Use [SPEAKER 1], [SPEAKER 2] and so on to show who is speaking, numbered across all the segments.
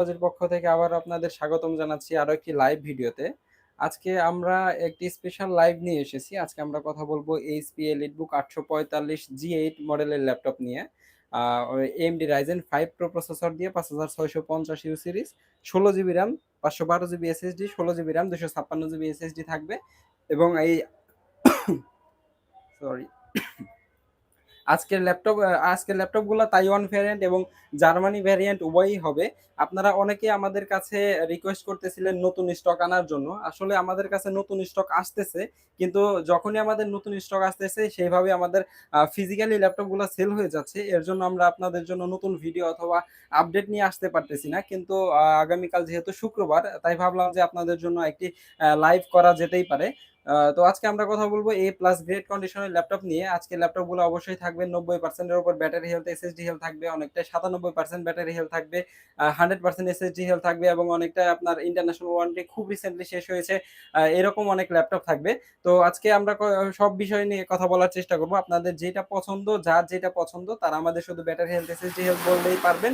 [SPEAKER 1] কলেজের পক্ষ থেকে আবার আপনাদের স্বাগতম জানাচ্ছি আরও একটি লাইভ ভিডিওতে। আজকে আমরা একটি স্পেশাল লাইভ নিয়ে এসেছি। আজকে আমরা কথা বলব এইচপি EliteBook 845 G8 মডেলের ল্যাপটপ নিয়ে। AMD Ryzen 5 Pro প্রসেসর দিয়ে 5650 U series, 16 GB RAM, 512 GB SSD, 16 GB RAM দুশো ছাপ্পান্ন জিবি SSD থাকবে এবং এই সরি আজকের ল্যাপটপ আজকের ল্যাপটপগুলা তাইওয়ান ভ্যারিয়েন্ট এবং জার্মানি ভ্যারিয়েন্ট উভয়ই হবে। আপনারা অনেকেই আমাদের কাছে রিকোয়েস্ট করতেছিলেন নতুন স্টক আনার জন্য। আসলে আমাদের কাছে নতুন স্টক আসতেছে। কিন্তু যখনই আমাদের নতুন স্টক আসতেছে, সেইভাবে আমাদের ফিজিক্যালি ল্যাপটপগুলা সেল হয়ে যাচ্ছে। এর জন্য আমরা আপনাদের জন্য নতুন ভিডিও অথবা আপডেট নিয়ে আসতে পারতেছি না। কিন্তু আগামীকাল যেহেতু শুক্রবার, তাই ভাবলাম যে আপনাদের জন্য একটি লাইভ করা যেতেই পারে। তো আজকে আমরা কথা বলব এ প্লাস গ্রেড কন্ডিশনের ল্যাপটপ নিয়ে। আজকের ল্যাপটপগুলো অবশ্যই থাকবে 90% এর উপর ব্যাটারি হেলথ, SSD হেলথ থাকবে, অনেকটা সাতানব্বই পার্সেন্ট ব্যাটারি হেলথ থাকবে, আ 100% SSD হেলথ থাকবে এবং অনেকটা আপনার ইন্টারন্যাশনাল ওয়ারেন্টি খুব রিসেন্টলি শেষ হয়েছে। এরকম অনেক ল্যাপটপ থাকবে। তো আজকে আমরা সব বিষয় নিয়ে কথা বলার চেষ্টা করব। আপনাদের যেটা পছন্দ, যার যেটা পছন্দ তারা আমাদের শুধু ব্যাটারি হেলথ, SSD হেলথ বললেই পারবেন।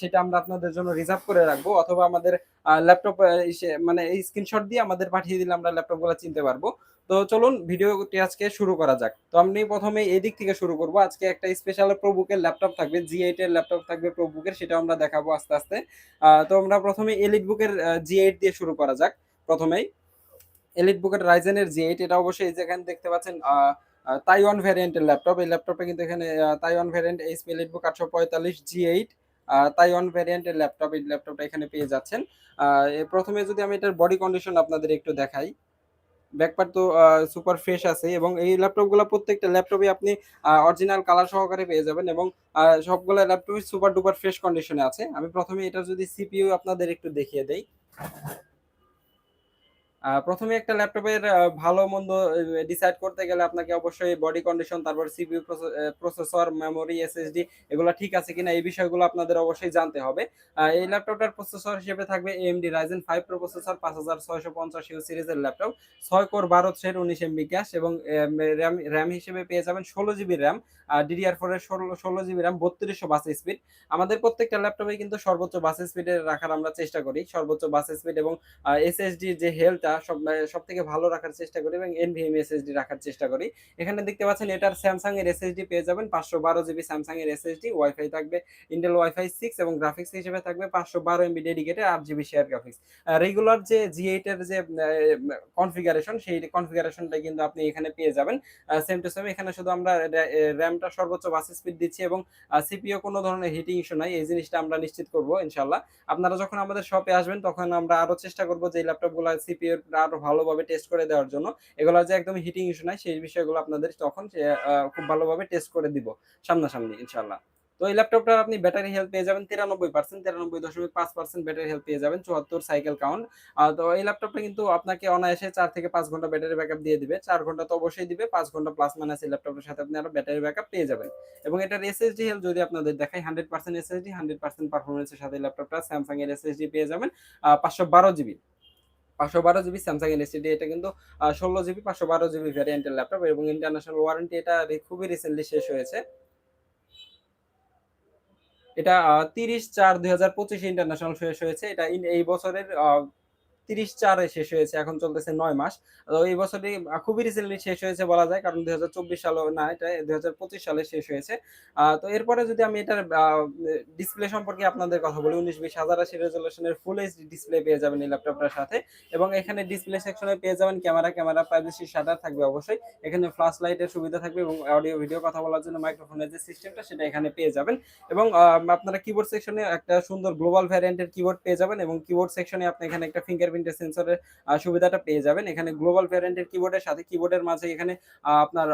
[SPEAKER 1] সেটা আমরা আপনাদের জন্য রিজার্ভ করে রাখব অথবা আমাদের ল্যাপটপ মানে এই স্ক্রিনশট দিয়ে আমাদের পাঠিয়ে দিলে আমরা ল্যাপটপগুলা চিনতে পারব। তো চলুন ভিডিওটি আজকে শুরু করা যাক। তো আমি ১ম এ এদিক থেকে শুরু করব। আজকে একটা স্পেশাল এর ল্যাপটপ থাকবে। G8 এর ল্যাপটপ থাকবে ProBook সেটা আমরা দেখাবো আস্তে, আস্তে। তো আমরা ১ম এ EliteBook এর আ G8 দিয়ে শুরু করা যাক ১ম এই। EliteBook এর Ryzen এর G8 এটা অবশ্যই এই যে এখানে দেখতে পাচ্ছেন তাইওয়ান ভ্যারিয়েন্টের ল্যাপটপ। এই ল্যাপটপটা কিন্তু এখানে Taiwan variant HP EliteBook 845 G8 আ তাইওয়ান ভ্যারিয়েন্টের ল্যাপটপ। এই ল্যাপটপটা এখানে পেয়ে যাচ্ছেন। আ এ ১ম এ যদি আমি এটার বডি কন্ডিশন আপনাদের একটু দেখাই। ব্যাকপার্ট তো সুপার ফ্রেশ আছে এবং এই ল্যাপটপগুলো প্রত্যেকটা ল্যাপটপে আপনি অরিজিনাল কালার সহকারে পেয়ে যাবেন এবং সবগুলো ল্যাপটপই সুপার ডুপার ফ্রেশ কন্ডিশনে আছে। আমি ১ম এ এটার যদি সিপিইউ আপনাদের একটু দেখিয়ে দেই। ১ম একটা ল্যাপটপের আ ভালো-মন্দ ডিসাইড করতে গেলে আপনাকে অবশ্যই বডি কন্ডিশন, তারপর সিপিইউ প্রসেসর, মেমোরি, এসএসডি এগুলা ঠিক আছে কিনা এই বিষয়গুলো আপনাদের অবশ্যই জানতে হবে। এই ল্যাপটপটার প্রসেসর হিসেবে থাকবে AMD Ryzen 5 Pro প্রসেসর 5650 ইউ সিরিজের ল্যাপটপ। ৬ কোর ১২ থ্রেড ১৯ এমবি ক্যাশ এবং র‍্যাম র‍্যাম হিসেবে পেয়ে যাবেন 16 জিবি র‍্যাম। আ DDR4 এর ষোল 16 জিবি র‍্যাম 3200 বাস স্পিড। আমাদের প্রত্যেকটা ল্যাপটপেই কিন্তু সর্বোচ্চ বাস স্পিডে রাখার আমরা চেষ্টা করি। সর্বোচ্চ বাস স্পিড এবং এসএসডি যে হেলথটা সব আ সবথেকে ভালো রাখার চেষ্টা করি এবং NVMe এসএসডি রাখার চেষ্টা করি। এখানে দেখতে পাচ্ছেন এটার Samsung এর এসএসডি পেয়ে যাবেন 512 জিবি Samsung এর এসএসডি, ওয়াইফাই থাকবে Intel Wi-Fi 6 এবং গ্রাফিক্স হিসেবে থাকবে 512 MB dedicated 8 GB share graphics. Regular যে G8 এর যে কনফিগারেশন সেই কনফিগারেশনটাই কিন্তু আপনি এখানে পেয়ে যাবেন। সেম টু সেম এখানে শুধু আমরা র‍্যামটা সর্বোচ্চ বাস স্পিড দিচ্ছি এবং সিপিও কোনো ধরনের হিটিং ইস্যু নাই। এই জিনিসটা আমরা নিশ্চিত করব ইনশাল্লাহ আপনারা যখন আমাদের শপে আসবেন তখন আমরা আরও চেষ্টা করব যে ল্যাপটপগুলা সিপিইউ আরও ভালোভাবে টেস্ট করে দেওয়ার জন্য। এগুলা যে একদম হিটিং ইস্যু নাই সেই বিষয়গুলো আপনাদের তখন খুব ভালোভাবে টেস্ট করে দিব সামনাসামনি ইনশাআল্লাহ। তো এই ল্যাপটপটার আপনি ব্যাটারি হেলথ পেয়ে যাবেন 93% 93.5% ব্যাটারি হেলথ পেয়ে যাবেন 74 সাইকেল কাউন্ট। তো এই ল্যাপটপটা কিন্তু আপনাকে অনায়াসে চার থেকে পাঁচ ঘণ্টা ব্যাটারি ব্যাকআপ দিয়ে দিবে। চার ঘণ্টা তো অবশ্যই দিবে। পাঁচ ঘণ্টা প্লাস মাইনাস এই ল্যাপটপের সাথে আপনি আরও ব্যাটারি ব্যাকআপ পেয়ে যাবেন। এবং এটার এসএসডি হেলথ যদি আপনাদের দেখাই 100% এসএসডি, 100% পারফরম্যান্স এর সাথে ল্যাপটপটা স্যামসাং এর এসএসডি পেয়ে যাবেন পাঁচশো বারো জিবি। 512 জিবি স্যামসাং এর এসএসডি এটা কিন্তু ষোলো জিবি, পাঁচশো বারো জিবি ভ্যারিয়েন্টের ল্যাপটপ এবং ইন্টারন্যাশনাল ওয়ারেন্টি এটা খুবই রিসেন্টলি শেষ হয়েছে। এটা তিরিশ চার দুই হাজার পঁচিশে ইন্টারন্যাশনাল শেষ হয়েছে। এটা এই বছরের আ ৩০/৪ শেষ হয়েছে। এখন চলতেছে নয় মাস। এই বছরই আ খুবই রিসেন্টলি শেষ হয়েছে বলা যায়। কারণ ২০২৪ সালেও না এটা ২০২৫ সালে শেষ হয়েছে। তো এরপরে যদি আমি এটার ডিসপ্লে সম্পর্কে আপনাদের কথা বলি ১৯-২০ 1080 রেজোলিউশনের ফুল এইচডি ডিসপ্লে পেয়ে যাবেন এই ল্যাপটপটার সাথে এবং এখানে ডিসপ্লে সেকশনে পেয়ে যাবেন ক্যামেরা, ক্যামেরা প্রাইভেসি শাটার থাকবে অবশ্যই। এখানে ফ্ল্যাশ লাইটের সুবিধা থাকবে এবং অডিও ভিডিও কথা বলার জন্য মাইক্রোফোনের যে সিস্টেমটা সেটা এখানে পেয়ে যাবেন এবং আপনারা কিবোর্ড সেকশনে একটা সুন্দর গ্লোবাল ভ্যারিয়েন্টের কিবোর্ড পেয়ে যাবেন এবং কিবোর্ড সেকশনে আপনি এখানে একটা ফিঙ্গারপ্রিন্টের সেন্সরের সুবিধাটা পেয়ে যাবেন। এখানে গ্লোবাল ভ্যারিয়েন্টের কিবোর্ডের সাথে কিবোর্ডের মাঝে এখানে আপনার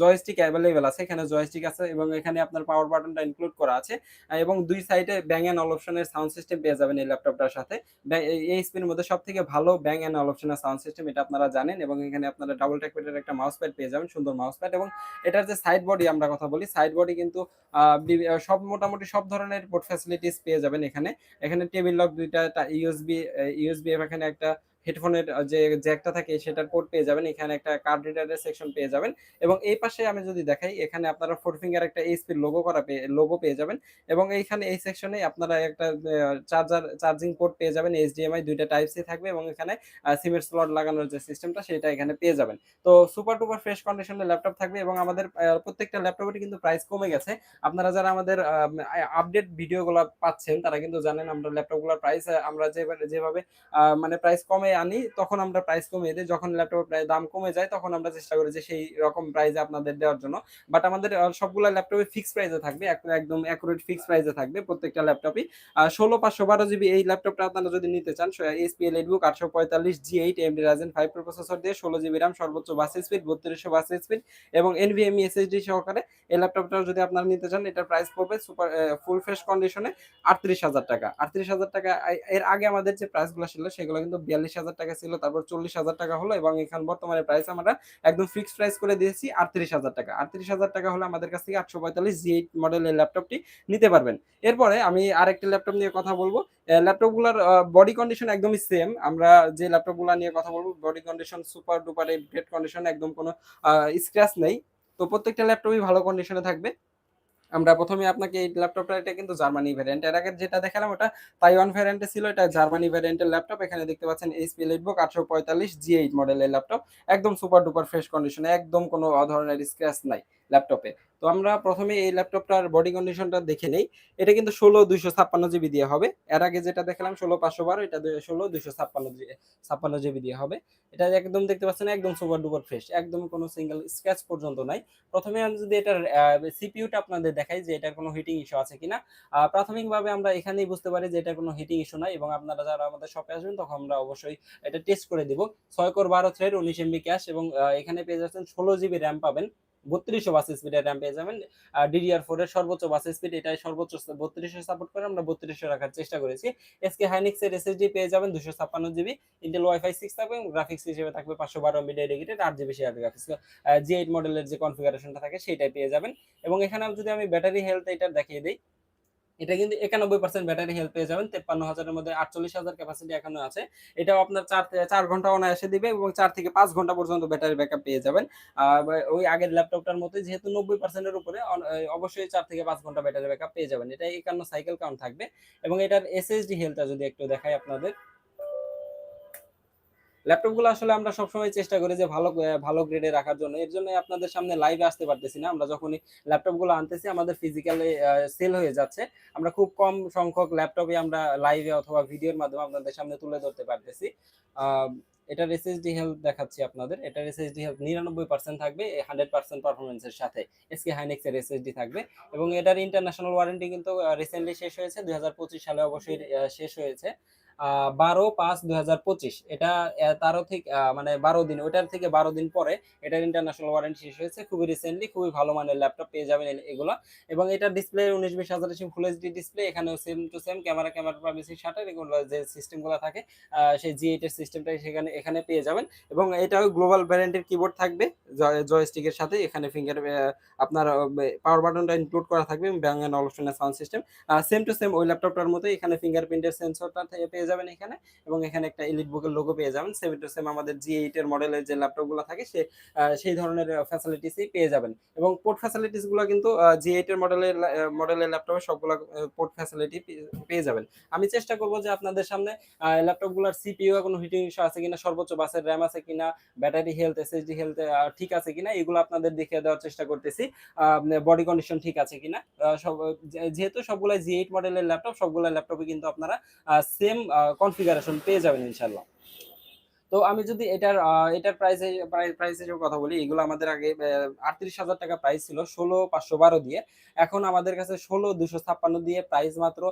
[SPEAKER 1] জয়স্টিক অ্যাভেলেবেল আছে। এখানে জয়স্টিক আছে এবং এখানে আপনার পাওয়ার বাটনটা ইনক্লুড করা আছে। এবং দুই সাইডে ব্যাং অ্যান্ড অল অপশনের সাউন্ড সিস্টেম পেয়ে যাবেন এই ল্যাপটপটার সাথে। এই এইচপির মধ্যে সব থেকে ভালো ব্যাং অ্যান্ড অল অপশনের সাউন্ড সিস্টেম এটা আপনারা জানেন এবং এখানে আপনারা ডাবল ট্র্যাকপ্যাডের একটা মাউস প্যাড পেয়ে যাবেন, সুন্দর মাউস প্যাড এবং এটার যে সাইড বডি আমরা কথা বলি, সাইড বডি কিন্তু সব মোটামুটি সব ধরনের পোর্ট ফ্যাসিলিটিস পেয়ে যাবেন এখানে। এখানে টেবিল লক ২ টা টা ইউএসবি ইউএসবি এখানে একটা হেডফোনের যে জ্যাকটা থাকে সেটার কোড পেয়ে যাবেন। এখানে একটা কার্ড রিডারের সেকশন পেয়ে যাবেন। এবং এই পাশে আমি যদি দেখাই, এখানে আপনারা ফোর ফিঙ্গার একটা এইচপির লোগো করা লোগো পেয়ে যাবেন। এবং এইখানে এই সেকশনে আপনারা একটা চার্জার চার্জিং পোর্ট পেয়ে যাবেন। এইচডিএমআই দুইটা টাইপ সি থাকবে এবং এখানে সিমের স্লট লাগানোর যে সিস্টেমটা সেটা এখানে পেয়ে যাবেন। তো সুপার টুপার ফ্রেশ কন্ডিশনের ল্যাপটপ থাকবে এবং আমাদের প্রত্যেকটা ল্যাপটপের কিন্তু প্রাইস কমে গেছে। আপনারা যারা আমাদের আপডেট ভিডিওগুলো পাচ্ছেন, তারা কিন্তু জানেন আমরা ল্যাপটপগুলোর প্রাইস আমরা যেভাবে যেভাবে মানে প্রাইস কমে আনি, তখন আমরা প্রাইস কমিয়ে দিই। যখন ল্যাপটপের প্রায় দাম কমে যায়, তখন আমরা চেষ্টা করি যে সেই রকম প্রাইসে আপনাদের দেওয়ার জন্য। বাট আমাদের সবগুলো ল্যাপটপে ফিক্স প্রাইসে থাকবে একদম অ্যাকুরেট ফিক্স প্রাইসে থাকবে প্রত্যেকটা ল্যাপটপই ষোলো পাঁচশো বারো জিবি এই ল্যাপটপটা আপনারা যদি নিতে চান এসপিএল এইটবুক আটশো পঁয়তাল্লিশ G eight AMD Ryzen five processor দিয়ে ষোলো জিবি র্যাম সর্বোচ্চ বাস স্পিড বত্রিশশো বাস স্পিড এবং এনভিএমই এসএসডি সহকারে এই ল্যাপটপটা যদি আপনারা নিতে চান, এটার প্রাইস পড়বে সুপার ফুল ফ্রেশ কন্ডিশনে আটত্রিশ হাজার টাকা। আটত্রিশ হাজার টাকা এর আগে আমাদের যে প্রাইসগুলো ছিল, সেগুলো কিন্তু বিয়াল্লিশ হাজার টাকা ছিল, তারপর চল্লিশ হাজার টাকা হলো এবং এখন বর্তমানে প্রাইস আমরা একদম ফিক্সড প্রাইস করে দিয়েছি আটত্রিশ হাজার টাকা। আটত্রিশ হাজার টাকা হলে আমাদের কাছ থেকে আটশো পঁয়তাল্লিশ জি এইট মডেলের ল্যাপটপটি নিতে পারবেন। এরপরে আমি আরেকটি ল্যাপটপ নিয়ে কথা বলব। ল্যাপটপগুলোর বডি কন্ডিশন একদমই সেম আমরা যে ল্যাপটপগুলো নিয়ে কথা বলব body condition super duper great condition একদম কোনো স্ক্র্যাচ নেই। তো প্রত্যেকটা ল্যাপটপই ভালো কন্ডিশনে থাকবে। আমরা প্রথমে আপনাকে এই ল্যাপটপটা এটা কিন্তু জার্মানি ভ্যারিয়েন্ট এর আগে যেটা দেখালাম, ওটা তাইওয়ান ভ্যারিয়েন্টে ছিল, এটা জার্মানি ভ্যারিয়েন্টের ল্যাপটপ এখানে দেখতে পাচ্ছেন এইচপি লিটবুক আটশো পঁয়তাল্লিশ জি এইট মডেলের ল্যাপটপ একদম সুপার ডুপার ফ্রেশ কন্ডিশনে একদম কোনো ধরনের স্ক্র্যাচ নাই। ল্যাপটপে তো আমরা প্রথমে এই ল্যাপটপটার বডি কন্ডিশনটা দেখে নেই। এটা কিন্তু ষোলো দুইশো ছাপ্পান্ন জিবি দিয়ে হবে। এর আগে যেটা দেখলাম, ষোলো পাঁচশো বারো, এটা ষোলো দুইশো ছাপ্পান্ন ছাপ্পান্ন জিবি দিয়ে হবে। এটা একদম দেখতে পাচ্ছেন, একদম সুপার ডুপার ফ্রেশ একদম কোনো সিঙ্গেল স্ক্র্যাচ পর্যন্ত নাই। প্রথমে আমি যদি এটার সিপিইউটা আপনাদের দেখাই যে এটার কোনো হিটিং ইস্যু আছে কিনা। প্রাথমিকভাবে আমরা এখানেই বুঝতে পারি যে এটার কোনো হিটিং ইস্যু নাই এবং আপনারা যারা আমাদের শপে আসবেন, তখন আমরা অবশ্যই এটা টেস্ট করে দিব। ছয় কোর বারো থ্রেড উনিশ এমবি ক্যাশ এবং এখানে পেয়ে যাচ্ছেন ষোলো জিবি র্যাম পাবেন। বত্রিশশো বাস স্পিডের র্যাম পেয়ে যাবেন। ডিডিআর ফোর এর সর্বোচ্চ বাস স্পিড এটাই সর্বোচ্চ বত্রিশশো সাপোর্ট করে আমরা বত্রিশশো রাখার চেষ্টা করেছি। এসকে হাইনিক্স এর এসএসডি পেয়ে যাবেন দুশো ছাপ্পান্ন জিবি ইন্টেল ওয়াইফাই সিক্স থাকবে গ্রাফিক্স হিসেবে থাকবে পাঁচশো বারো মিডিয়া ডেডিকেটেড আট GB share graphics G eight মডেলের যে কনফিগারেশনটা থাকে সেটাই পেয়ে যাবেন। এবং এখানে যদি আমি ব্যাটারি হেলথ এটা দেখিয়ে দিই এটা কিন্তু একানব্বই পার্সেন্ট ব্যাটারি হেলথ পেয়ে যাবেন। তেপ্পান্ন হাজারের মধ্যে আটচল্লিশ হাজার ক্যাপাসিটি এখনও আছে। এটাও আপনার চার চার ঘণ্টা অনায়াসে দিবে এবং চার থেকে পাঁচ ঘণ্টা পর্যন্ত ব্যাটারি ব্যাকআপ পেয়ে যাবেন। ওই আগের ল্যাপটপটার মতো যেহেতু নব্বই পার্সেন্টের উপরে অবশ্যই চার থেকে পাঁচ ঘণ্টা ব্যাটারি ব্যাকআপ পেয়ে যাবেন। এটা একান্ন সাইকেল কাউন্ট থাকবে। এবং এটার এসএসডি হেলথটা যদি একটু দেখাই আপনাদের। ল্যাপটপগুলো আসলে আমরা সবসময় চেষ্টা করি যে ভালো ভালো গ্রেডে রাখার জন্য। এর জন্য আপনাদের সামনে লাইভে আসতে পারতেছি না। আমরা যখনই ল্যাপটপগুলো আনতেছি, আমাদের ফিজিক্যালি সেল হয়ে যাচ্ছে। আমরা খুব কম সংখ্যক ল্যাপটপে আমরা লাইভে অথবা ভিডিওর মাধ্যমে আপনাদের সামনে তুলে ধরতে পারতেছি। এটার এসএসডি হেলথ দেখাচ্ছি আপনাদের। এটার এসএসডি হেলথ নিরানব্বই পার্সেন্ট থাকবে হান্ড্রেড পার্সেন্ট পারফরমেন্সের সাথে। এসকে হাইনেক্স এর এসএসডি থাকবে। এবং এটার ইন্টারন্যাশনাল ওয়ারেন্টি কিন্তু রিসেন্টলি শেষ হয়েছে। দুই হাজার পঁচিশ সালে অবশ্যই শেষ হয়েছে। বারো পাঁচ দুই এটা তারও ঠিক মানে বারো দিন ওটার থেকে বারো দিন পরে এটার ইন্টারন্যাশনাল ওয়ারেন্টি শেষ হয়েছে। খুবই রিসেন্টলি খুবই ভালো মানের ল্যাপটপ পেয়ে যাবেন এগুলো। এবং এটার ডিসপ্লে উনিশ, বিশ হাজার ফুল এইচডি ডিসপ্লে এখানেও same to same camera camera privacy shutter এগুলো যে সিস্টেমগুলো থাকে সেই জি এইট এর সিস্টেমটাই সেখানে, এখানে পেয়ে যাবেন। এবং এটাও গ্লোবাল ভ্যারিয়েন্টের কিবোর্ড থাকবে জয়স্টিকের সাথে। এখানে ফিঙ্গার আপনার পাওয়ার বাটনটা ইনক্লুড করা থাকবে, এবং Bang and sound system same to same ওই ল্যাপটপটার মতো এখানে ফিঙ্গারপ্রিন্টের সেন্সরটা পেয়ে যাবেন এখানে এবং এখানে একটা এলিট বুকের লোগো পেয়ে যাবেন। সেম টু সেম আমাদের জি এইট এর মডেলের যে ল্যাপটপগুলো থাকে সে সেই ধরনের ফ্যাসিলিটিসই পেয়ে যাবেন। এবং পোর্ট ফ্যাসিলিটিসগুলো কিন্তু জি এইট এর মডেলের মডেলের ল্যাপটপে সবগুলো পোর্ট ফ্যাসিলিটি পেয়ে যাবেন। আমি চেষ্টা করব যে আপনাদের সামনে ল্যাপটপগুলার সিপিইউ কোনো হিটিং ইস্যু আছে কিনা, সর্বোচ্চ বাসের র্যাম আছে কিনা ব্যাটারি হেলথ এসএসডি হেলথ ঠিক আছে কিনা, এগুলো আপনাদের দেখিয়ে দেওয়ার চেষ্টা করতেছি। বডি কন্ডিশন ঠিক আছে কিনা সব যেহেতু সবগুলো জি এইট মডেলের ল্যাপটপ সবগুলো ল্যাপটপে কিন্তু আপনারা সেম কনফিগারেশন পেয়ে যাবেন ইনশাল্লাহ তো আমি যদি এটার এটার প্রাইসে প্রাইসের কথা বলি, এগুলো আমাদের আগে আটত্রিশ হাজার টাকা প্রাইস ছিল, ষোলো পাঁচশো বারো দিয়ে। এখন আমাদের কাছে ষোলো দুশো ছাপ্পান্ন দিয়ে প্রাইস মাত্র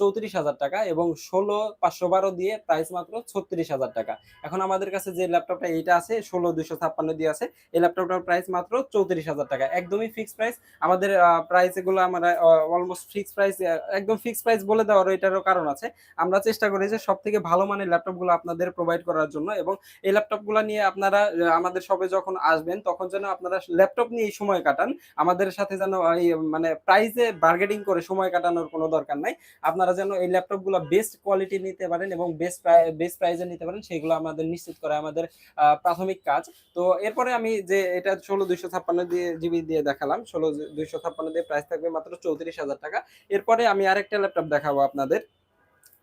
[SPEAKER 1] চৌত্রিশ হাজার টাকা এবং ষোলো পাঁচশো বারো দিয়ে প্রাইস মাত্র ছত্রিশ হাজার টাকা। এখন আমাদের কাছে যে ল্যাপটপটা এইটা আছে, ষোলো দুশো ছাপ্পান্ন দিয়ে আছে, এই ল্যাপটপটার প্রাইস মাত্র চৌত্রিশ হাজার টাকা। একদমই ফিক্স প্রাইস আমাদের প্রাইস এগুলো আমরা অলমোস্ট ফিক্স প্রাইস একদম ফিক্স প্রাইস বলে দেওয়ার এটারও কারণ আছে। আমরা চেষ্টা করি যে সব থেকে ভালো মানের ল্যাপটপগুলো আপনাদের প্রোভাইড করার জন্য। জন্য এবং এই ল্যাপটপগুলো নিয়ে আপনারা আমাদের শপে যখন আসবেন, তখন যেন আপনারা ল্যাপটপ নিয়ে সময় কাটান। আমাদের সাথে যেন এই মানে প্রাইসে বার্গেটিং করে সময় কাটানোর কোনো দরকার নাই। আপনারা যেন এই ল্যাপটপগুলো বেস্ট কোয়ালিটি নিতে পারেন এবং বেস্ট বেস্ট প্রাইসে নিতে পারেন, সেগুলো আমাদের নিশ্চিত করে আমাদের প্রাথমিক কাজ। তো এরপরে আমি যে এটা ষোলো দুইশো ছাপ্পান্ন দিয়ে জিবি দিয়ে দেখালাম, ষোলো দুইশো ছাপ্পান্ন দিয়ে প্রাইস থাকবে মাত্র চৌত্রিশ হাজার টাকা। এরপরে আমি আরেকটা ল্যাপটপ দেখাবো আপনাদের।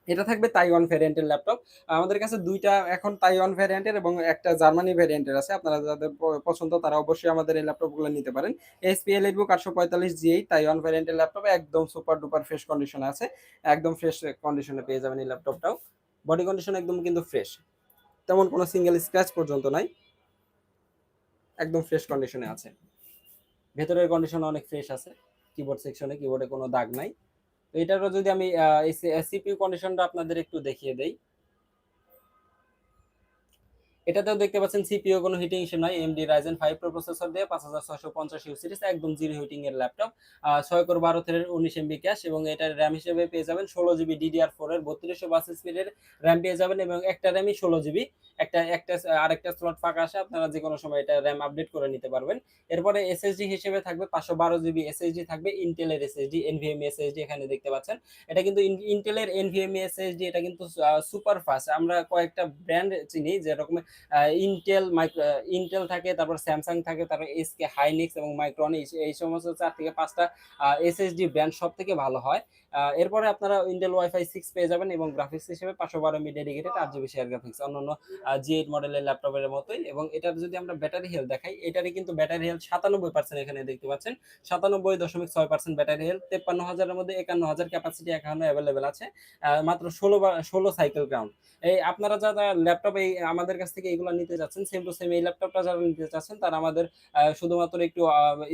[SPEAKER 1] এটা থাকবে তাইওয়ান ভ্যারিয়েন্টের ল্যাপটপ আমাদের কাছে দুইটা এখন তাইওয়ান ভ্যারিয়েন্টের এবং একটা জার্মানি ভ্যারিয়েন্টের আছে। আপনারা যাদের পছন্দ তারা অবশ্যই আমাদের এই ল্যাপটপগুলো নিতে পারেন। এসপি এসপিএল বুক আটশো পঁয়তাল্লিশ জি তাইওয়ান ভ্যারিয়েন্টের ল্যাপটপ একদম সুপার ডুপার ফ্রেশ কন্ডিশনে আছে। একদম ফ্রেশ কন্ডিশনে পেয়ে যাবেন এই ল্যাপটপটাও বডি কন্ডিশন একদম কিন্তু ফ্রেশ তেমন কোনো সিঙ্গেল স্ক্র্যাচ পর্যন্ত নাই। একদম ফ্রেশ কন্ডিশনে আছে। ভেতরের কন্ডিশন অনেক ফ্রেশ আছে। কিবোর্ড সেকশনে কিবোর্ডে কোনো দাগ নাই। এটারও যদি আমি সিপিউ কন্ডিশনটা আপনাদের একটু দেখিয়ে দেই। এটাতেও দেখতে পাচ্ছেন সিপিও কোনো হিটিং ইস্যু নাই AMD Ryzen five pro processor দিয়ে পাঁচ হাজার ছশো পঞ্চাশ ইউ সিরিজ একদম জিরো হিটিং এর ল্যাপটপ ছয় কোর বারো থ্রেডের উনিশ এমবি ক্যাশ এবং এটার র্যাম হিসেবে পেয়ে যাবেন ষোলো জিবি ডিডিআর ফোর এর বত্রিশশো বাস স্পিডের র্যাম পেয়ে যাবেন এবং একটা র্যামই ষোলো জিবি একটা একটা, আরেকটা স্লট ফাঁকা আসে আপনারা যে কোনো সময় এটা র্যাম আপডেট করে নিতে পারবেন। এরপরে এসএসডি হিসেবে থাকবে পাঁচশো বারো জিবি এসএসডি থাকবে ইন্টেলের এসএসডি এনভিএমই এসএসডি এখানে দেখতে পাচ্ছেন। এটা কিন্তু ইন্টেলের এনভিএমই এসএসডি এটা কিন্তু সুপার ফাস্ট আমরা কয়েকটা ব্র্যান্ড চিনি, যেরকম ইন্টেল মাইক্রো ইন্টেল থাকে, তারপর স্যামসাং থাকে, তারপর এসকে হাইনিক্স এবং মাইক্রন এই সমস্ত চার থেকে পাঁচটা এসএসডি ব্র্যান্ড সব থেকে ভালো হয়। এরপরে আপনারা ইন্টেল ওয়াইফাই সিক্স পেয়ে যাবেন এবং গ্রাফিক্স হিসেবে পাঁচশো বারো এমবি ডেডিকেটেড আট জিবি শেয়ার গ্রাফিক্স অন্যান্য জি এইট মডেলের ল্যাপটপের মতোই। এবং এটার যদি আমরা ব্যাটারি হেলথ দেখাই, এটারই কিন্তু ব্যাটারি হেলথ সাতানব্বই পার্সেন্ট এখানে দেখতে পাচ্ছেন। সাতানব্বই দশমিক ছয় পার্সেন্ট ব্যাটারি হেলথ তেপ্পান্ন হাজারের মধ্যে একান্ন হাজার ক্যাপাসিটি এখনও অ্যাভেলেবেল আছে। মাত্র ষোলো ষোলো সাইকেল গ্রাউন্ড এই আপনারা যারা ল্যাপটপ এই আমাদের কাছ থেকে এগুলো নিতে যাচ্ছেন সেম টু সেম এই ল্যাপটপটা যারা নিতে চাচ্ছেন, তারা আমাদের শুধুমাত্র একটু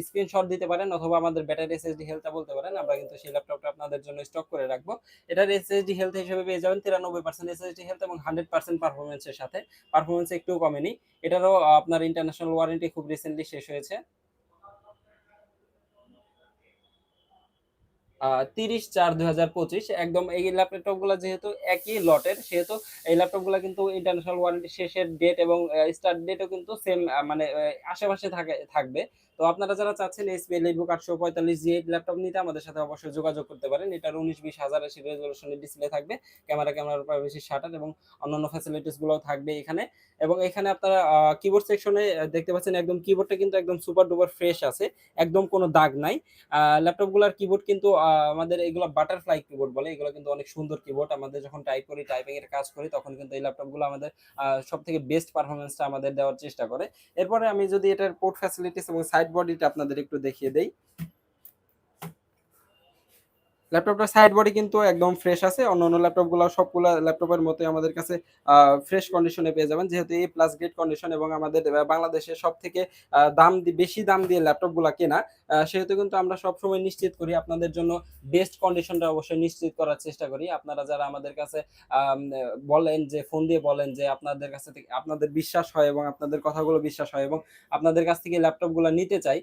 [SPEAKER 1] স্ক্রিনশট দিতে পারেন অথবা আমাদের ব্যাটারি এসএসডি হেলথটা বলতে পারেন, আমরা কিন্তু সেই ল্যাপটপটা আপনাদের জন্য স্টক করে রাখব। এটার এসএসডি হেলথ হিসেবে পেয়ে যাবেন তিরানব্বই পার্সেন্ট এসএসডি হেলথ এবং হান্ড্রেড পার্সেন্ট পারফরমেন্সের সাথে। পারফরমেন্স একটু কমেনি। এটারও, আপনার ইন্টারন্যাশনাল ওয়ারেন্টি খুব রিসেন্টলি শেষ হয়েছে। তিরিশ চার দুই হাজার পঁচিশ। একদম এই ল্যাপটপগুলো যেহেতু একই লটের, সেহেতু এই ল্যাপটপগুলো কিন্তু ইন্টারন্যাশনাল ওয়ারেন্টি শেষের ডেট এবং স্টার্ট ডেটও কিন্তু সেম মানে আশেপাশে থাকে, থাকবে। তো আপনারা যারা চাচ্ছেন এসপিএল বুক আটশো পঁয়তাল্লিশ জি ল্যাপটপ নিতে, আমাদের সাথে অবশ্যই যোগাযোগ করতে পারেন। এটার উনিশ বিশ হাজার আশি রেজলিউশনের ডিসপ্লে থাকবে ক্যামেরা ক্যামেরার প্রাইভেসি শাটার এবং অন্যান্য ফ্যাসিলিটিসগুলো থাকবে এখানে। এবং এখানে আপনারা কিবোর্ড সেকশনে দেখতে পাচ্ছেন একদম কিবোর্ডটা কিন্তু একদম সুপার ডুপার ফ্রেশ আছে, একদম কোনো দাগ নাই। ল্যাপটপগুলার কিবোর্ড কিন্তু আমাদের এগুলো বাটারফ্লাই কিবোর্ড বলে, এগুলো কিন্তু অনেক সুন্দর কিবোর্ড আমাদের যখন টাইপ করি টাইপিং এর কাজ করি, তখন কিন্তু এই ল্যাপটপগুলো আমাদের সব থেকে বেস্ট পারফরমেন্সটা আমাদের দেওয়ার চেষ্টা করে। এরপরে আমি যদি এটার পোর্ট ফ্যাসিলিটিস এবং সাইড বডিটা আপনাদের একটু দেখিয়ে দেই। ল্যাপটপটার সাইড বডি কিন্তু একদম ফ্রেশ আছে। অন্য অন্য ল্যাপটপগুলো সবগুলো ল্যাপটপের মতোই আমাদের কাছে ফ্রেশ কন্ডিশনে পেয়ে যাবেন। যেহেতু এই প্লাস গ্রেড কন্ডিশন এবং আমাদের বাংলাদেশে সব থেকে দাম বেশি দাম দিয়ে ল্যাপটপগুলো কেনা সেহেতু কিন্তু আমরা সবসময় নিশ্চিত করি আপনাদের জন্য বেস্ট কন্ডিশনটা অবশ্যই নিশ্চিত করার চেষ্টা করি। আপনারা যারা আমাদের কাছে বলেন যে ফোন দিয়ে বলেন যে, আপনাদের কাছে থেকে, আপনাদের বিশ্বাস হয় এবং আপনাদের কথাগুলো বিশ্বাস হয় এবং আপনাদের কাছ থেকে ল্যাপটপগুলো নিতে চাই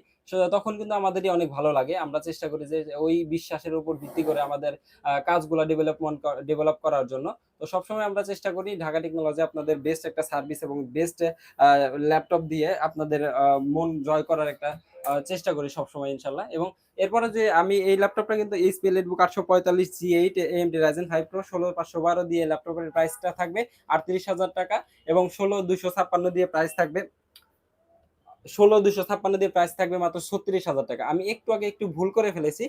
[SPEAKER 1] তখন কিন্তু আমাদেরই অনেক ভালো লাগে। আমরা চেষ্টা করি যে ওই বিশ্বাসের উপর ভিত্তি করে আমাদের কাজগুলো ডেভেলপমেন্ট ডেভেলপ করার জন্য। তো সবসময় আমরা চেষ্টা করি ঢাকা টেকনোলজি আপনাদের বেস্ট একটা সার্ভিস এবং বেস্ট ল্যাপটপ দিয়ে আপনাদের মন জয় করার একটা চেষ্টা করি সবসময় ইনশাল্লাহ। এবং এরপরে যে আমি এই ল্যাপটপটা কিন্তু এইচপি বুক আটশো পঁয়তাল্লিশ G eight M D Ryzen five pro ষোলো পাঁচশো বারো দিয়ে ল্যাপটপের প্রাইসটা থাকবে আটত্রিশ হাজার টাকা এবং ষোলো দুশো ছাপ্পান্ন দিয়ে প্রাইস থাকবে ষোলো দুশো ছাপ্পান্ন দিয়ে প্রাইস থাকবে মাত্র ছত্রিশ হাজার টাকা। আমি একটু আগে একটু ভুল করে ফেলেছি।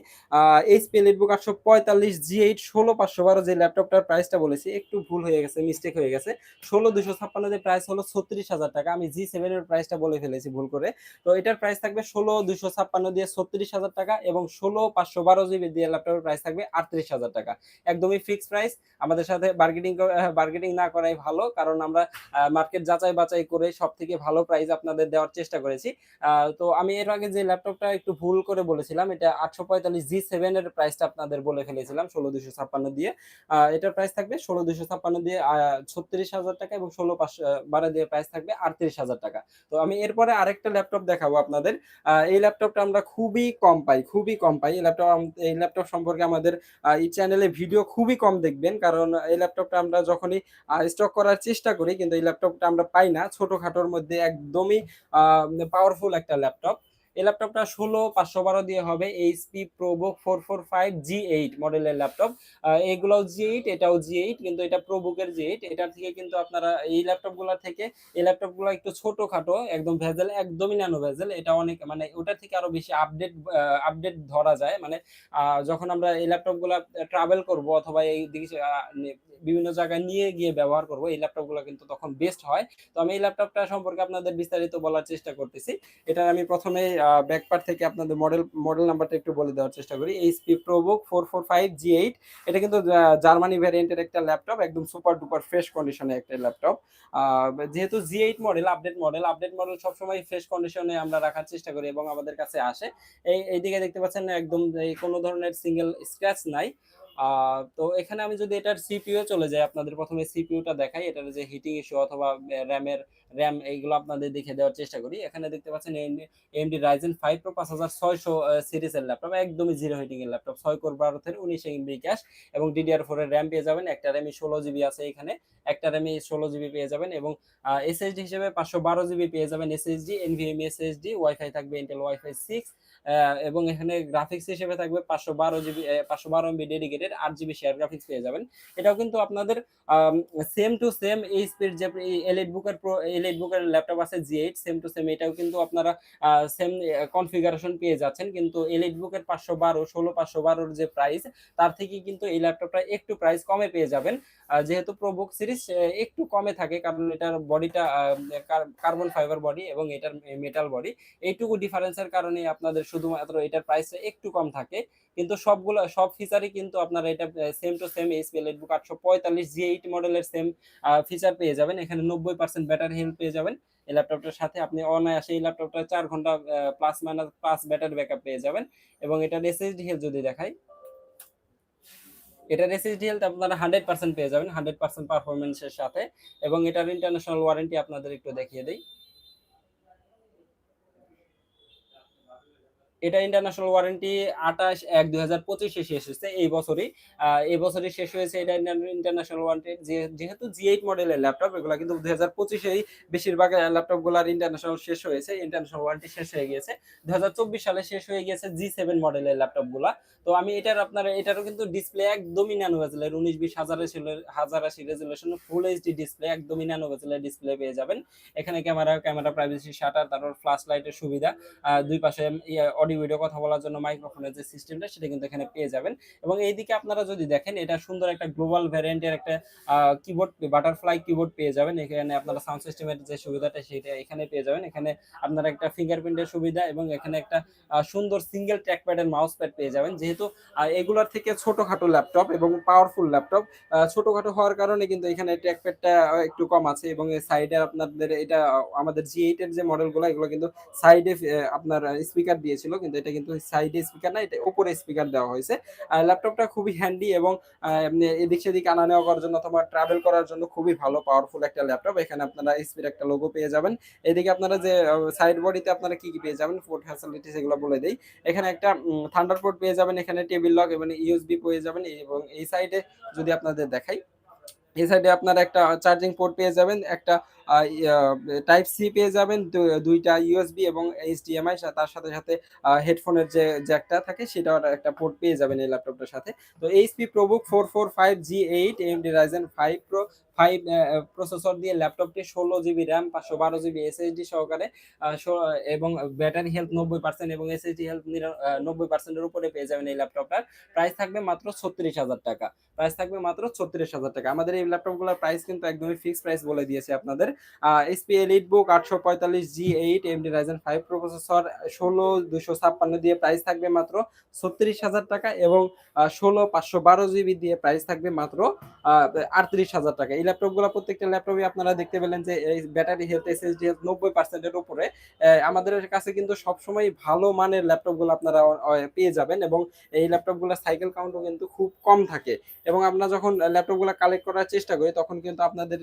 [SPEAKER 1] এইচপি বুক আটশো পঁয়তাল্লিশ জি এইট ষোলো, পাঁচশো বারো যে ল্যাপটপটার প্রাইসটা বলেছি, একটু ভুল হয়ে গেছে মিস্টেক হয়ে গেছে। ষোলো দুশো ছাপ্পান্ন দিয়ে প্রাইস হলো ছত্রিশ হাজার টাকা। আমি জি সেভেনের প্রাইসটা বলে ফেলেছি ভুল করে। তো এটার প্রাইস থাকবে ষোলো দুশো ছাপ্পান্ন দিয়ে ছত্রিশ হাজার টাকা এবং ষোলো, পাঁচশো বারো জিবি দিয়ে ল্যাপটপের প্রাইস থাকবে আটত্রিশ হাজার টাকা। একদমই ফিক্স প্রাইস আমাদের সাথে বার্গেটিং বার্গেটিং না করাই ভালো, কারণ আমরা মার্কেট যাচাই বাছাই করে সব থেকে ভালো প্রাইস আপনাদের দেওয়ার চেষ্টা করি। করেছি। তো আমি এর আগে যে ল্যাপটপটা একটু ভুল করে বলেছিলাম, এটা আটশো পঁয়তাল্লিশ জি সেভেন এর প্রাইসটা আপনাদের বলে ফেলেছিলাম ষোলো দুশো ছাপ্পান্ন দিয়ে। এটার প্রাইস থাকবে ষোলো দুশো ছাপ্পান্ন দিয়ে ছত্রিশ হাজার টাকা এবং ষোলো পাঁচশো বারো দিয়ে প্রাইস থাকবে আটত্রিশ হাজার টাকা। তো আমি এরপরে আরেকটা ল্যাপটপ দেখাবো আপনাদের। এই ল্যাপটপটা আমরা খুবই কম পাই, খুবই কম পাই। এই ল্যাপটপ এই ল্যাপটপ সম্পর্কে আমাদের এই চ্যানেলে ভিডিও খুবই কম দেখবেন, কারণ এই ল্যাপটপটা আমরা যখনই স্টক করার চেষ্টা করি, কিন্তু এই ল্যাপটপটা আমরা পাই না। ছোটখাটোর মধ্যে একদমই পাওয়ারফুল একটা ল্যাপটপ এই ল্যাপটপটা ষোলো পাঁচশো বারো দিয়ে হবে HP ProBook four four five G eight মডেলের ল্যাপটপ এগুলোও জি এইট এটাও জি এইট কিন্তু এটা প্রোবুকের জি এইট এটার থেকে কিন্তু আপনারা এই ল্যাপটপগুলো থেকে, এই ল্যাপটপগুলো একটু ছোটখাটো, একদম ভেজেল, একদমই ন্যানো ভেজেল। এটা অনেক মানে ওটার থেকে আরও বেশি আপডেট আপডেট ধরা যায়। মানে যখন আমরা এই ল্যাপটপগুলো ট্রাভেল করব অথবা এই দিকে বিভিন্ন জায়গায় নিয়ে গিয়ে ব্যবহার করব, এই ল্যাপটপগুলো কিন্তু তখন বেস্ট হয়। তো আমি এই ল্যাপটপটা সম্পর্কে আপনাদের বিস্তারিত বলার চেষ্টা করতেছি। এটা আমি প্রথমে ব্যাকপার্ট থেকে আপনাদের মডেল মডেল নাম্বারটা একটু বলে দেওয়ার চেষ্টা করি। HP ProBook four four five G eight এটা কিন্তু জার্মানি ভ্যারিয়েন্টের একটা ল্যাপটপ একদম সুপার ডুপার ফ্রেশ কন্ডিশনে একটা ল্যাপটপ যেহেতু G eight model update model update model সবসময় ফ্রেশ কন্ডিশনে আমরা রাখার চেষ্টা করি এবং আমাদের কাছে আসে। এই, এইদিকে দেখতে পাচ্ছেন একদম কোনো ধরনের সিঙ্গেল স্ক্র্যাচ নাই। তো এখানে আমি যদি এটার সিপিইউ চলে যাই, আপনাদের প্রথমে সিপিইউটা দেখাই, এটার যে হিটিং ইস্যু অথবা র্যামের র্যাম এইগুলো আপনাদের দেখে দেওয়ার চেষ্টা করি। এখানে দেখতে পাচ্ছেন এমডি রাইজেন ফাইভ প্রো পাঁচ হাজার ছয়শো সিরিজের ল্যাপটপ একদমই জিরো হিটিং এর ল্যাপটপ ছয় কোর ভারতের উনিশ এমবি ক্যাশ এবং ডিডিআর ফোর এর র্যাম পেয়ে যাবেন, একটা র্যামই ষোলো জিবি আছে এখানে, একটা র্যামই ষোলো জিবি পেয়ে যাবেন এবং এসএসডি হিসেবে পাঁচশো বারো জিবি পেয়ে যাবেন এসএসডি এনভিএমই এসএসডি ওয়াইফাই থাকবে ইন্টেল ওয়াইফাই সিক্স এবং এখানে গ্রাফিক্স হিসেবে থাকবে পাঁচশো বারো জিবি পাঁচশো বারো এমবি ডেডিকেটেড আট জিবি শেয়ার গ্রাফিক্স পেয়ে যাবেন। এটাও কিন্তু আপনাদের সেম টু সেম এই স্পিড যে এলিট বুকের প্রো এলিট বুকের ল্যাপটপ আছে G eight same to same এটাও কিন্তু আপনারা সেম কনফিগারেশন পেয়ে যাচ্ছেন। কিন্তু এলিট বুকের পাঁচশো বারো, ষোলো পাঁচশো বারোর যে প্রাইস তার থেকে কিন্তু এই ল্যাপটপটা একটু প্রাইস কমে পেয়ে যাবেন। যেহেতু প্রোবুক সিরিজ একটু কমে থাকে কারণ এটার বডিটা কার্বন ফাইবার বডি এবং এটার মেটাল বডি এইটুকু ডিফারেন্সের কারণে আপনাদের শুধুমাত্র এটার প্রাইসটা একটু কম থাকে। কিন্তু সবগুলো, সব ফিচারই কিন্তু আপনারা এটা same to same HP book আটশো পঁয়তাল্লিশ জি এইট মডেলের সেম ফিচার পেয়ে যাবেন। এখানে নব্বই পার্সেন্ট ব্যাটারি হেলথ পেয়ে যাবেন। এই ল্যাপটপটার সাথে আপনি অনায়াসে এই ল্যাপটপটা চার ঘণ্টা plus minus plus battery backup পেয়ে যাবেন। এবং এটার এসএসডি হেলথ যদি দেখাই, এটার এসএসডি হেলথ আপনারা হান্ড্রেড পার্সেন্ট পেয়ে যাবেন হান্ড্রেড পার্সেন্ট পারফরমেন্সের সাথে। এবং এটার ইন্টারন্যাশনাল ওয়ারেন্টি আপনাদের একটু দেখিয়ে দিই। এটা ইন্টারন্যাশনাল ওয়ারেন্টি আঠাশ এক দুই হাজার পঁচিশে শেষ হয়েছে এই বছরই। এই বছরই শেষ হয়েছে এটা ইন্টারন্যাশনাল ওয়ারেন্টি যেহেতু জি এইট মডেলের ল্যাপটপ এগুলো কিন্তু দুই হাজার পঁচিশেই বেশিরভাগ ল্যাপটপগুলার ইন্টারন্যাশনাল শেষ হয়েছে ইন্টারন্যাশনাল ওয়ারেন্টি শেষ হয়ে গিয়েছে। দুই হাজার চব্বিশ সালে শেষ হয়ে গিয়েছে জি সেভেন মডেলের ল্যাপটপগুলা তো আমি এটার আপনার, এটারও কিন্তু ডিসপ্লে একদমই ন্যানো ভেজেলের উনিশ বিশ হাজার হাজার আশি রেজুলেশন ফুল এইচডি ডিসপ্লে একদমই ন্যানো ভেজেলের ডিসপ্লে পেয়ে যাবেন। এখানে ক্যামেরা ক্যামেরা প্রাইভেসি শাটার তারপর ফ্ল্যাশ লাইটের সুবিধা দুই পাশে অডিও ভিডিও কথা বলার জন্য মাইক্রোফোনের যে সিস্টেমটা সেটা কিন্তু এখানে পেয়ে যাবেন। এবং এইদিকে আপনারা যদি দেখেন, এটা সুন্দর একটা গ্লোবাল ভ্যারিয়েন্টের একটা কিবোর্ড বাটারফ্লাই কিবোর্ড পেয়ে যাবেন। এখানে আপনারা সাউন্ড সিস্টেমের যে সুবিধাটা, সেটা এখানে পেয়ে যাবেন। এখানে আপনারা একটা ফিঙ্গারপ্রিন্টের সুবিধা এবং এখানে একটা সুন্দর সিঙ্গেল ট্র্যাক ট্র্যাকপ্যাডের মাউস প্যাড পেয়ে যাবেন। যেহেতু এগুলোর থেকে ছোটখাটো ল্যাপটপ এবং পাওয়ারফুল ল্যাপটপ ছোটখাটো হওয়ার কারণে কিন্তু এখানে ট্র্যাকপ্যাডটা একটু কম আছে এবং সাইডে আপনাদের এটা, আমাদের জি এইট এর যে মডেলগুলো এগুলো কিন্তু সাইডে আপনার স্পিকার দিয়েছিল। কিন্তু এটা কিন্তু সাইডে স্পিকার না, এটা উপরে স্পিকার দেওয়া হয়েছে। আর ল্যাপটপটা খুবই হ্যান্ডি এবং এদিক সেদিক আনা নেওয়া করার জন্য অথবা ট্রাভেল করার জন্য খুবই ভালো পাওয়ারফুল একটা ল্যাপটপ এখানে আপনারা স্পিড একটা লোগো পেয়ে যাবেন। এদিকে আপনারা যে সাইড বডিতে আপনারা কি কি পেয়ে যাবেন পোর্ট ফ্যাসিলিটিস এগুলো বলে দেই। এখানে একটা থান্ডার পোর্ট পেয়ে যাবেন, এখানে টেবিল লক এবং ইউএসবি পেয়ে যাবেন এবং এই সাইডে যদি আপনাদের দেখাই, এই সাইডে আপনারা একটা চার্জিং পোর্ট পেয়ে যাবেন, একটা টাইপ সি পেয়ে যাবেন দুইটা ইউএসবি এবং এইচডিএমআই তার সাথে সাথে হেডফোনের যে জ্যাকটা থাকে সেটাও একটা পোর্ট পেয়ে যাবেন এই ল্যাপটপটার সাথে। তো HP ProBook four four five G eight AMD Ryzen five pro five processor দিয়ে ল্যাপটপটি ষোলো জিবি র্যাম পাঁচশো বারো জিবি এসএসডি সহকারে এবং ব্যাটারি হেলথ নব্বই পার্সেন্ট এবং এসএসডি হেলথ নব্বই পার্সেন্টের উপরে পেয়ে যাবেন এই ল্যাপটপটার প্রাইস থাকবে মাত্র ছত্রিশ হাজার টাকা। প্রাইস থাকবে মাত্র ছত্রিশ হাজার টাকা। আমাদের এই ল্যাপটপগুলোর প্রাইস কিন্তু একদমই ফিক্সড প্রাইস বলে দিয়েছে আপনাদের। এসপি এলিট বুক আটশো পঁয়তাল্লিশ G eight AMD Ryzen five processor ষোলো দুশো ছাপ্পান্ন দিয়ে প্রাইস থাকবে মাত্র ছত্রিশ হাজার টাকা এবং ষোলো পাঁচশো বারো জিবি দিয়ে প্রাইস থাকবে মাত্র আটত্রিশ হাজার টাকা। এই ল্যাপটপগুলো প্রত্যেকটা ল্যাপটপে আপনারা দেখতে পেলেন যে, এই ব্যাটারি হেলথ এসএসডি হেলথ নব্বই পার্সেন্টের উপরে। আমাদের কাছে কিন্তু সবসময় ভালো মানের ল্যাপটপগুলো আপনারা পেয়ে যাবেন এবং এই ল্যাপটপগুলো সাইকেল কাউন্টও কিন্তু খুব কম থাকে। এবং আমরা যখন ল্যাপটপগুলো কালেক্ট করার চেষ্টা করি, তখন কিন্তু আপনাদের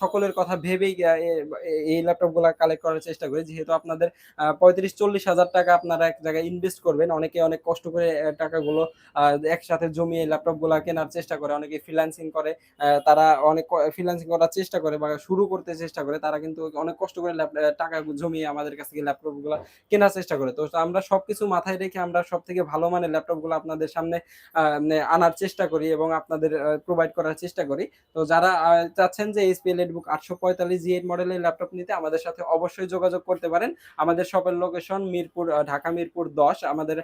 [SPEAKER 1] সকলের কথা ভেবেই আহ, এ- এ- এই ল্যাপটপগুলো কালেক্ট করার চেষ্টা করি। যেহেতু আপনাদের পঁয়ত্রিশ চল্লিশ হাজার টাকা আপনারা এক জায়গায় ইনভেস্ট করবেন। অনেকে অনেক কষ্ট করে টাকাগুলো একসাথে জমিয়ে ল্যাপটপগুলো কেনার চেষ্টা করে। অনেকে ফ্রিল্যান্সিং করে তারা অনেক ফ্রিল্যান্সিং করার চেষ্টা করে বা শুরু করতে চেষ্টা করে। তারা কিন্তু অনেক কষ্ট করে টাকা জমিয়ে আমাদের কাছ থেকে ল্যাপটপগুলো কেনার চেষ্টা করে। তো আমরা সবকিছু মাথায় রেখে আমরা সব থেকে ভালো মানের ল্যাপটপগুলো আপনাদের সামনে মানে আনার চেষ্টা করি এবং আপনাদের প্রোভাইড করার চেষ্টা করি। তো যারা চাচ্ছেন যে এইচপি বুক আটশো পঁয়তাল্লিশ জি এইট মডেলের ল্যাপটপ নিতে আমাদের সাথে অবশ্যই যোগাযোগ করতে পারেন। আমাদের শপের লোকেশন মিরপুর ঢাকা মিরপুর দশ, আমাদের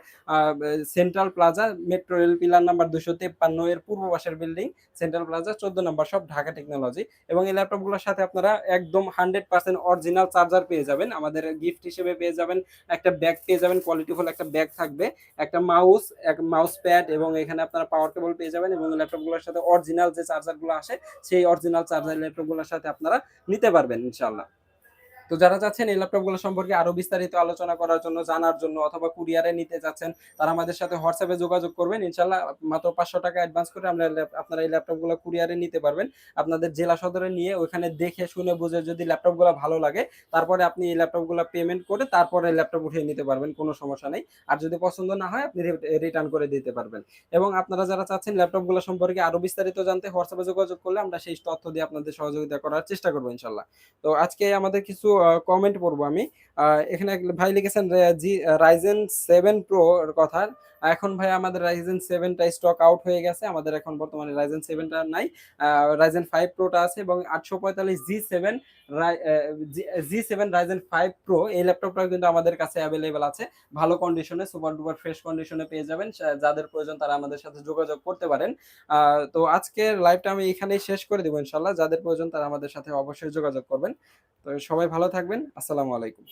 [SPEAKER 1] Central Plaza metro rail pillar number দুশো তেপ্পান্ন এর পূর্ব পাশের বিল্ডিং সেন্ট্রাল প্লাজা চোদ্দ নম্বর সব ঢাকা টেকনোলজি এবং এই ল্যাপটপগুলোর সাথে আপনারা একদম হান্ড্রেড পার্সেন্ট অরিজিনাল চার্জার পেয়ে যাবেন। আমাদের গিফট হিসেবে পেয়ে যাবেন, একটা ব্যাগ পেয়ে যাবেন কোয়ালিটিফুল একটা ব্যাগ থাকবে, একটা মাউস এক মাউস প্যাড এবং এখানে আপনারা পাওয়ার কেবল পেয়ে যাবেন এবং ল্যাপটপগুলোর সাথে অরিজিনাল যে চার্জারগুলো আসে, সেই অরিজিনাল চার্জার ল্যাপটপগুলোর সাথে আপনারা নিতে পারবেন ইনশাল্লাহ তো যারা চাচ্ছেন এই ল্যাপটপগুলো সম্পর্কে আরও বিস্তারিত আলোচনা করার জন্য, জানার জন্য অথবা কুরিয়ারে নিতে চাচ্ছেন তারা আমাদের সাথে হোয়াটসঅ্যাপে যোগাযোগ করবেন। ইনশাল্লাহ মাত্র পাঁচশো টাকা অ্যাডভান্স করে আমরা আপনারা এই ল্যাপটপগুলো কুরিয়ারে নিতে পারবেন। আপনাদের জেলা সদরে নিয়ে ওখানে দেখে, শুনে, বুঝে যদি ল্যাপটপগুলো ভালো লাগে, তারপরে আপনি এই ল্যাপটপগুলো পেমেন্ট করে তারপরে ল্যাপটপ উঠিয়ে নিতে পারবেন, কোনো সমস্যা নেই। আর যদি পছন্দ না হয়, আপনি রিটার্ন করে দিতে পারবেন। এবং আপনারা যারা চাচ্ছেন ল্যাপটপগুলো সম্পর্কে আরও বিস্তারিত জানতে, হোয়াটসঅ্যাপে যোগাযোগ করলে আমরা সেই তথ্য দিয়ে আপনাদের সহযোগিতা করার চেষ্টা করব ইনশাল্লাহ তো আজকে আমাদের কিছু কমেন্ট পড়ব আমি। এখানে ভাই লিখেছেন জি রাইজেন সেভেন প্রো কথা এখন ভাই আমাদের রাইজেন সেভেনটা স্টক আউট হয়ে গেছে। আমাদের এখন বর্তমানে রাইজেন সেভেনটা নাই। রাইজেন ফাইভ প্রোটা আছে এবং আটশো পঁয়তাল্লিশ G seven G seven Ryzen five pro এই ল্যাপটপটাও কিন্তু আমাদের কাছে অ্যাভেলেবেল আছে। ভালো কন্ডিশনে সুপার ডুপার ফ্রেশ কন্ডিশনে পেয়ে যাবেন। যাদের প্রয়োজন তারা আমাদের সাথে যোগাযোগ করতে পারেন। তো আজকের লাইভটা আমি এখানেই শেষ করে দেবো ইনশাল্লাহ যাদের প্রয়োজন তারা আমাদের সাথে অবশ্যই যোগাযোগ করবেন। তো সবাই ভালো থাকবেন। আসসালামু আলাইকুম।